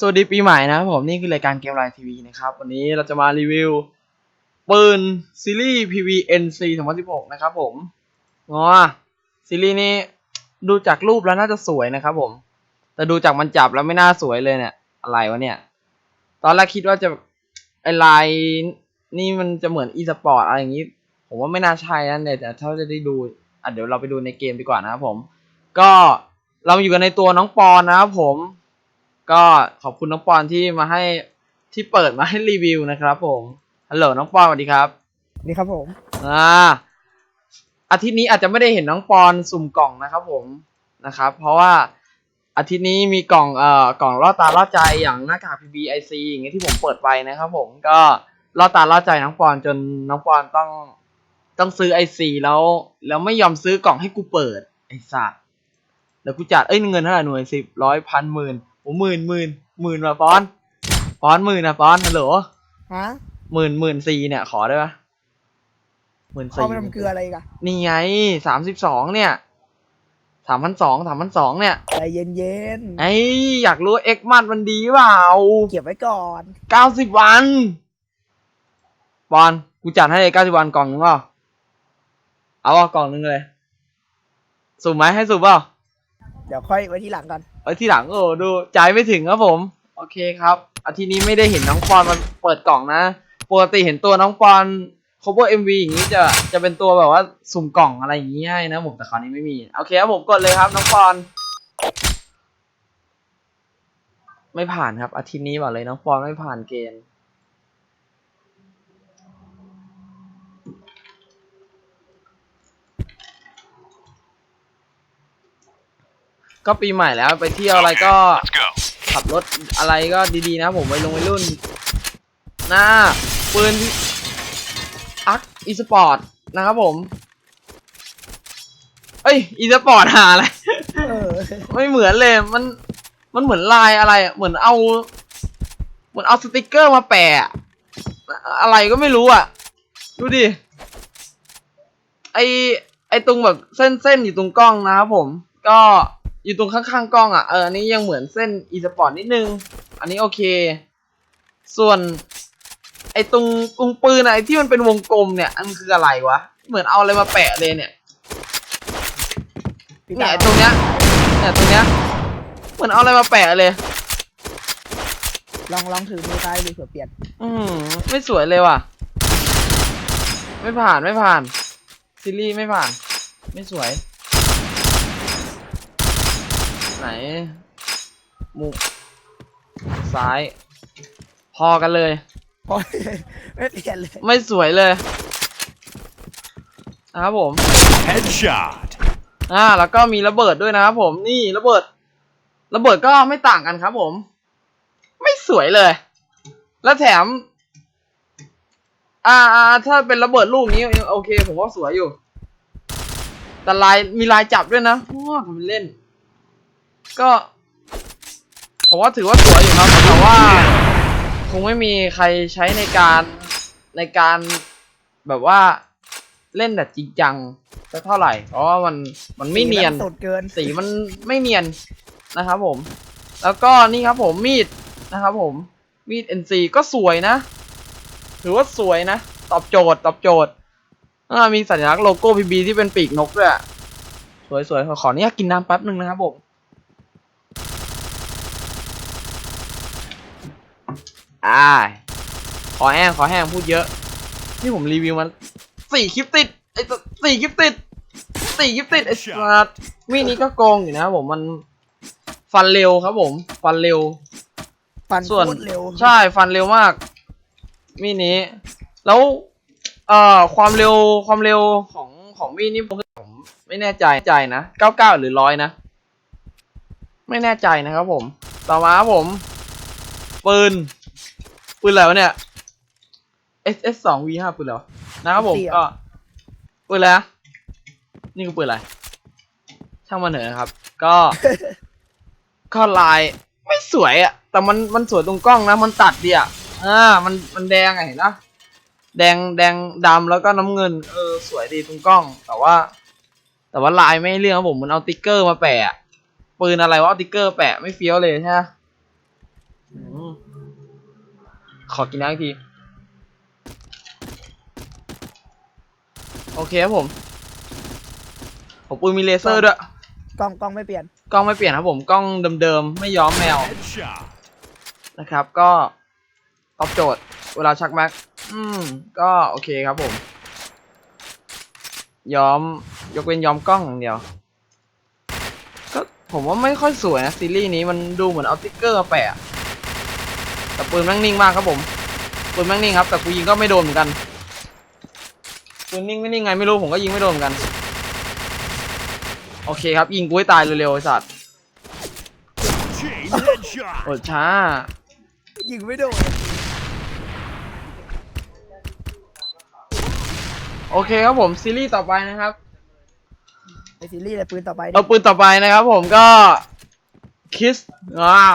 สวัสดีปีใหม่นะครับผมนี่คือรายการเกมไลน์ทีวีนะครับ วันนี้เราจะมารีวิวปืนซีรีส์ PVNC 2016 นะครับผมงอซีรีส์นี้ดูจากรูปแล้วน่าจะสวยนะครับผม แต่ดูจากมันจับแล้วไม่น่าสวยเลยเนี่ย อะไรวะเนี่ย ตอนแรกคิดว่าจะไอลายนี่มันจะเหมือนอีสปอร์ตอะไรอย่างนี้ ผมว่าไม่น่าใช่นะเนี่ยแต่ถ้าจะได้ดูอะเดี๋ยวเราไปดูในเกมดีกว่านะครับผม ก็เราอยู่กันในตัวน้องปอนนะครับผม ก็ขอบคุณน้องปอนที่มาให้ที่เปิดมาให้รีวิวนะครับผม ฮัลโหลน้องปอนสวัสดีครับนี่ครับผมอ่าอาทิตย์นี้อาจจะไม่ได้เห็นน้องปอนสุ่มกล่องนะครับผมนะครับ เพราะว่าอาทิตย์นี้มีกล่องเอ่อกล่องล่อตาล่อใจอย่างหน้ากาก PBIC อย่างเงี้ยที่ผมเปิดไปนะครับ ผมก็ล่อตาล่อใจน้องปอนจนน้องปอนต้องต้องซื้อ IC แล้วแล้วไม่ยอมซื้อกล่องให้กูเปิดไอ้สัตว์เดี๋ยวกูจัดเอ้ยเงินเท่าไหร่หน่วยสิบร้อยพันหมื่น โอ้หมื่นหมื่นหมื่นว่ะปอนปอนหมื่นนะปอนฮัลโหลฮะหมื่นหมื่นสี่เนี่ย ขอได้ปะหมื่นเข้าสี่ไปทำเกลืออะไรอีกันนี่ไงสามสิบสองเนี่ยสามพันสองสามพันสองเนี่ย ใจเย็นไอ้อยากรู้เอ็กมันมันดีเปล่าๆเก็บไว้ก่อนเก้าสิบวันบอลกูจัดให้เลยเก้าสิบวันกล่องนึงเปล่าเอาเอากล่องนึงเลย สุ่มไหมให้สุ่มเปล่า เดี๋ยวค่อยไว้ที่หลังกัน ไว้ที่หลังโอ้ดูใจไม่ถึงครับผม โอเคครับอาทิตย์นี้ไม่ได้เห็นน้องปอนมันเปิดกล่องนะปกติเห็นตัวน้องปอน cover MV อย่างนี้จะจะเป็นตัวแบบว่าสุ่มกล่องอะไรอย่างนี้ให้นะผมแต่คราวนี้ไม่มีโอเคครับผมกดเลยครับน้องปอน ไม่ผ่านครับอาทิตย์นี้บอกเลยน้องปอนไม่ผ่านเกณฑ์ ก็ปีใหม่แล้วไปเที่ยวอะไรก็ Let's go. ขับรถอะไรก็ดีๆนะผมวัยลงวัยรุ่นหน้าปืนอักอีสปอร์ตนะครับผม เอ้ยอีสปอร์ตหาอะไรเออไม่เหมือนเลยมันมันเหมือนลายอะไรอะเหมือนเอา เหมือนเอาสติกเกอร์มาแปะอะอะไรก็ไม่รู้อะ ดูดิ ไอไอตรงแบบเส้นเส้นอยู่ตรงกล้องนะครับผม ก็ อยู่ตรงข้างๆกล้องอะเอออันนี้ยังเหมือนเส้นอีสปอร์ตนิดนึง อันนี้โอเค ส่วน ไอตรงตรงปืนอะไอที่มันเป็นวงกลมเนี่ยอันคืออะไรวะเหมือนเอาอะไรมาแปะเลยเนี่ยพี่เนี่ยตาไอ้ตรงเนี้ยเนี่ยตรงเนี้ยเหมือนเอาอะไรมาแปะเลย ลองลองถือมือซ้ายดูเผื่อเปลี่ยนอืมไม่สวยเลยว่ะ ไม่ผ่านไม่ผ่าน ซีรีส์ไม่ผ่าน ไม่สวย ไหน มุมซ้าย พอกันเลย โอ้ยไม่เปลี่ยนเลยไม่สวยเลยนะครับผม Headshot. อ่า แล้วก็มีระเบิดด้วยนะครับผม นี่ระเบิด ระเบิดก็ไม่ต่างกันครับผม ไม่สวยเลย แล้วแถม อ่าอ่าถ้าเป็นระเบิดลูกนี้ยังโอเค ผมว่าสวยอยู่ แต่ลายมีลายจับด้วยนะว้าทำเป็นเล่น ก็ผมว่าถือว่าสวยอยู่ครับ แต่ว่าคงไม่มีใครใช้ในการในการแบบว่าเล่นแบบจริงจังสักเท่าไหร่ เพราะว่ามันมันไม่เนียนสดเกินสีมันไม่เนียนนะครับผม แล้วก็นี่ครับผมมีดนะครับผมมีด NC ก็สวยนะ ถือว่าสวยนะ ตอบโจทย์ตอบโจทย์อ่ามีสัญลักษณ์โลโก้ PB ที่เป็นปีกนกด้วยอะสวยๆขอขออนุญาตกินน้ำแป๊บหนึ่งนะครับผม อ่าขอแห้งขอแห้งพูดเยอะที่ผมรีวิวมันสี่คลิปติดไอ้ตัวสี่คลิปติดสี่คลิปติดไอ้สัสมีดนี้ก็โกงอยู่นะครับผมมันฟันเร็วครับ ผม ฟันเร็ว ฟันส่วนโคตรเร็วใช่ฟันเร็วมากมีดนี้ แล้วเอ่อความเร็วความเร็วของของมีดนี่ผมผมไม่แน่ใจใจนะเก้าเก้าหรือร้อยนะไม่แน่ใจนะครับผม ต่อมาครับผมปืน ปืนอะไรวะเนี่ย S S สอง V ห้าปืนอะไรวะนะครับผม ก็ปืนอะไรนะนี่คือปืนอะไร ช่างมันเถอะนะครับ ก็ ก็ลายไม่สวยอะแต่มันมันสวยตรงกล้องนะ มันตัดดีอะอ่า มันมันแดงอะเห็นนะแดงแดงดำแล้วก็น้ำเงิน เออ สวยดีตรงกล้อง แต่ว่า แต่ว่าลายไม่ให้เรื่องครับผม มันเอาติ๊กเกอร์มาแปะอะปืนอะไรวะเอาติ๊กเกอร์แปะไม่เฟี้ยวเลยใช่ไหมอืม ขอกินน้ำอีกที โอเคครับผม ผมปืนมีเลเซอร์ด้วย กล้องกล้องไม่เปลี่ยน กล้องไม่เปลี่ยนครับผมกล้องเดิมๆ ไม่ย้อมแมว Headshot. นะครับ ก็ตอบโจทย์ เวลาชักแม็ก อืม ก็โอเคครับผม ย้อม ยกเว้นย้อมกล้องอย่างเดียว ก็ผมว่าไม่ค่อยสวยนะ ซีรีส์นี้มันดูเหมือนเอาติ๊กเกอร์มาแปะ แต่ปืนแม่งนิ่งมากครับผมปืนแม่งนิ่งครับแต่กูยิงก็ไม่โดนเหมือนกันปืนนิ่งไม่นิ่งไงไม่รู้ผมก็ยิงไม่โดนเหมือนกัน โอเคครับยิงกูให้ตายเร็วๆไอ้สัตว์ Chain headshot. โอดช้า ยิงไม่โดนโอเคครับผมซีรีส์ต่อไปนะครับในซีรีส์เลยปืนต่อไปดิเอาปืนต่อไปนะครับผมก็คิสอ่า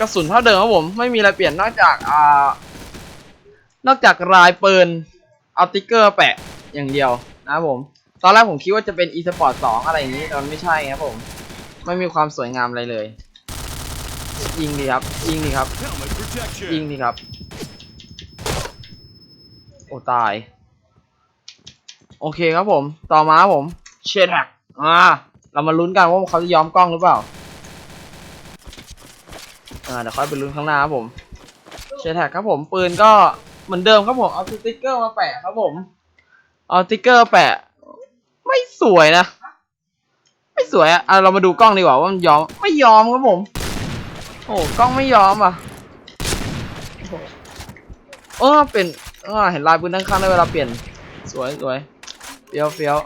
กระสุนเท่าเดิมครับผม ไม่มีอะไรเปลี่ยนนอกจากอ่านอกจากลายปืนเอาติ๊กเกอร์แปะอย่างเดียวนะครับผม ตอนแรกผมคิดว่าจะเป็น e s p o r t 2 อะไรอย่างนี้แต่มันไม่ใช่ครับผม ไม่มีความสวยงามอะไรเลย ยิงดีครับ ยิงดีครับ ยิงดีครับ โอ้ตาย โอเคครับผม ต่อมาครับผม เชดแท็กอ่าเรามาลุ้นกันว่าเขาจะยอมกล้องหรือเปล่า เดี๋ยวค่อยไปลุ้นข้างหน้าครับผมเชแท็กครับผมปืนก็เหมือนเดิมครับผมเอาสติ๊กเกอร์มาแปะครับผม เอาสติ๊กเกอร์แปะ ไม่สวยนะ ไม่สวยอะอะเรามาดูกล้องดีกว่าว่ามันยอมไม่ยอมครับผม โอ้กล้องไม่ยอมอะเออเป็นเออเห็นลายปืนด้านข้างได้เวลาเปลี่ยน สวยสวยเฟี้ยวเฟี้ยว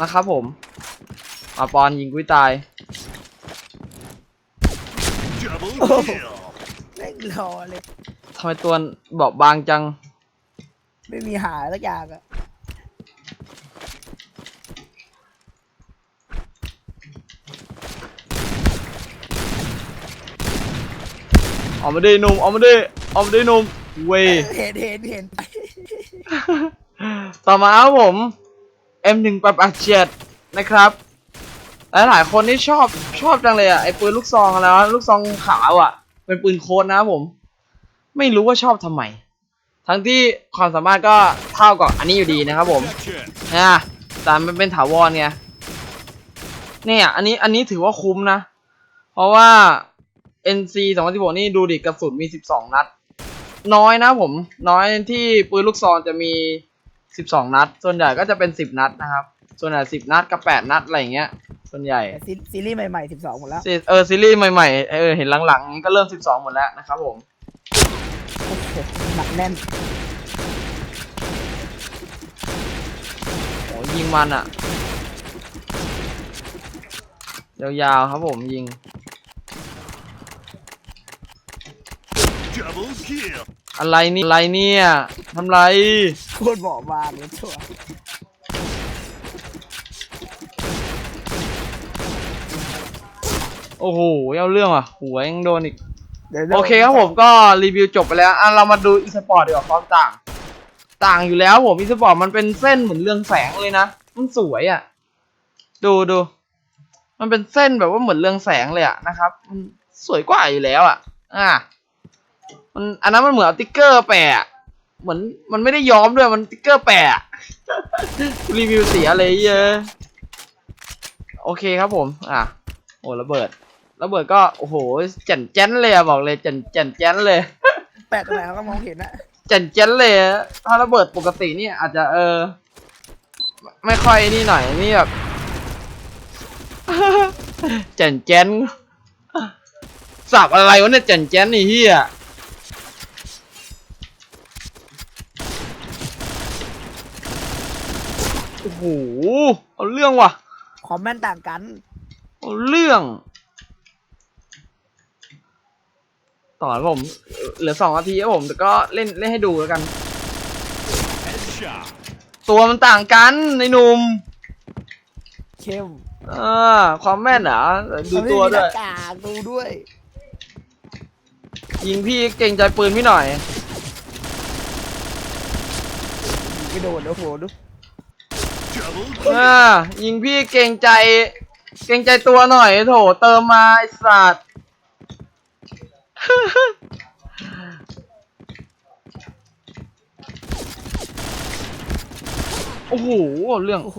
นะครับผมมาปอนยิงกุ้ยตาย Double Oh. kill. แม่งรอเลย ทำไมตัวบอบบางจัง ไม่มีหาสักอย่างอะออกมาดิหนุ่มออกมาดิออกมาดิหนุ่มเวยเห็นเห็นเห็นไปต่อมาครับผม M1887 นะครับ หลายหลายๆคนที่ชอบชอบจังเลยอะไอ้ปืนลูกซองแล้วลูกซองขาวอะ เป็นปืนโค้ดนะผม ไม่รู้ว่าชอบทำไม ทั้งที่ความสามารถก็เท่ากับอันนี้อยู่ดีนะครับผมนะแต่มันเป็นถาวรไงเนี่ยอันนี้อันนี้ถือว่าคุ้มนะ เพราะว่า NC 2016นี่ดูดิกระสุนมี 12 นัด น้อยนะผม น้อยที่ปืนลูกซองจะมี 12 นัด ส่วนใหญ่ก็จะเป็น 10 นัดนะครับ ส่วนใหญ่10นัดกับ8นัดอะไรอย่างเงี้ย ส่วนใหญ่แต่ซีซีรีส์ใหม่ๆสิบสองหมดแล้ว ซีเออซีรีส์ใหม่ๆเออเห็นหลังๆก็เริ่ม12หมดแล้วนะครับผมโอ้โหหนักแน่นโอ้ยิงมันอะยาวๆครับผมยิง Double kill. อะไรนี่อะไรเนี่ยทำไร โคตรบอบบางเลยชัวร์ โอ้โหเอาเรื่องอะหัวยังโดนอีกดี๋ยวดี๋ยวโอเคครับผมก็รีวิวจบไปแล้วอะเรามาดูอีสปอร์ตดีกว่าความต่าง ต่างอยู่แล้วผมอีสปอร์ตมันเป็นเส้นเหมือนเรืองแสงเลยนะ มันสวยอะ ดูดู มันเป็นเส้นแบบว่าเหมือนเรืองแสงเลยอะนะครับ มันสวยกว่าอยู่แล้วอะ อะ มันอันนั้นมันเหมือนเอาติ๊กเกอร์แปะ เหมือนมันไม่ได้ย้อมด้วยมันติ๊กเกอร์แปะ รีวิวเสียเลยเยอะ โอเคครับผม อะ โอ้ระเบิด ระเบิดก็โอ้โหแจ่นแจ้นเลยอะบอกเลยแจ่นแจ่นแจ้นเลยแปะตรงไหนเขาก็มองเห็นนะแจ่นแจ้นเลยอะถ้าระเบิดปกตินี่อาจจะเออ ไม่ค่อยนี่หน่อยนี่แบบแจ่นแจ้นสับอะไรวะเนี่ยแจ่นแจ้นนี่เฮียโอ้โหเอาเรื่องว่ะคอมแม่นต่างกัน เอาเรื่อง ต่อครับผม เหลือสองนาทีครับผมแต่ก็เล่นเล่นให้ดูแล้วกัน Headshot. ตัวมันต่างกันในหนุ่มเข้มอ่าความแม่นเหรอดูตัวมันไม่มีหด้วน้ายกากดูด้วย ยิงพี่เก่งใจปืนพี่หน่อยกระโดดโอ้โหดู Double อ่า kill. ยิงพี่เก่งใจ เกรงใจตัวหน่อยโถเติมมาไอสัตว์ โอ้โห เรื่อง โอ้โห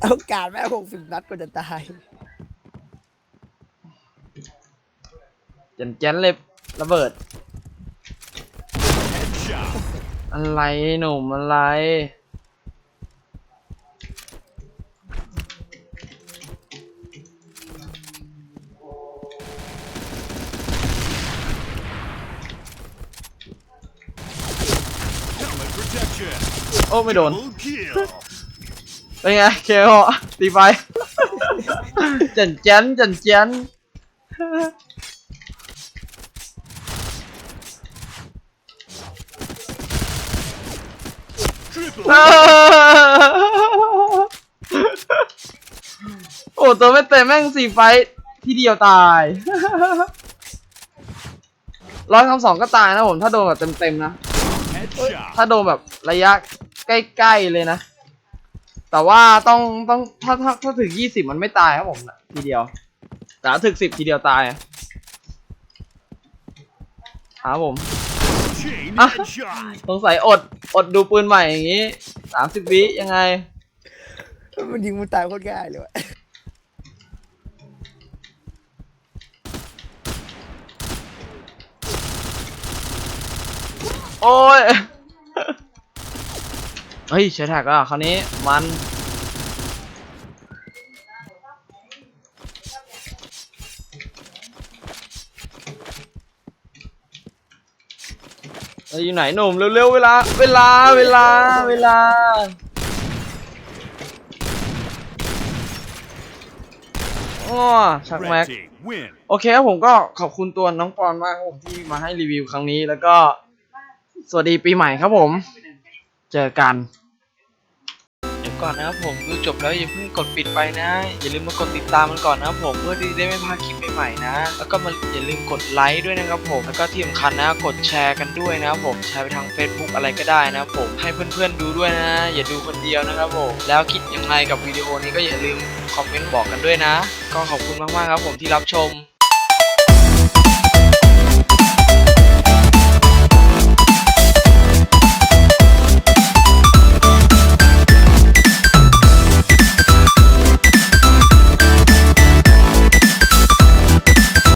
เอาการแม่หกสิบนัดก็จะตายเจนเจนเลยระเบิด Headshot. อะไรหนุ่มอะไร โอ้ไม่โดน เป็นไงเคโอตีไฟเจนเจนเจนเจน Triple เออโอ้ตัวไม่เต็มแม่งสี่ไฟท์ทีเดียวตายร้อยคำสองก็ตายนะผม ถ้าโดนแบบเต็มๆนะ ถ้าโดนแบบระยะ ใกล้ๆเลยนะ แต่ว่าต้องต้องถ้าถ้าถ้าถึงยี่สิบมันไม่ตายครับผมทีเดียว แต่ถ้าถึงสิบทีเดียวตายครับผม Chain Ah. headshot. สงสัยอดอดดูปืนใหม่อย่างนี้สามสิบวิยังไง มันยิงมันตายโคตรง่ายเลยวะโอ้ย เฮ้ยใช้แท็กอะคราวนี้มันเอ้ยอยู่ไหนหนุ่มเร็วๆเวลา เวลาเวลาเวลาอ้อชักแม็ก Red team win. โอเคครับผมก็ขอบคุณตัวน้องปอนมากครับผมที่มาให้รีวิวครั้งนี้แล้วก็ สวัสดีปีใหม่ครับผม เจอกันเดี๋ยว ก่อนนะครับผมดูจบแล้วอย่าเพิ่งกดปิดไปนะ อย่าลืมมากดติดตามมันก่อนนะครับผมเพื่อที่ได้ไม่พลาดคลิปใหม่ๆนะ แล้วก็มาอย่าลืมกดไลค์ด้วยนะครับผมแล้วก็ที่สำคัญนะกดแชร์กันด้วยนะครับผมแชร์ไปทาง Facebook อะไรก็ได้นะครับผมให้เพื่อนๆดูด้วยนะ อย่าดูคนเดียวนะครับผมแล้วคิดยังไงกับวิดีโอนี้ก็อย่าลืมคอมเมนต์บอกกันด้วยนะ ก็ขอบคุณมากๆครับผมที่รับชม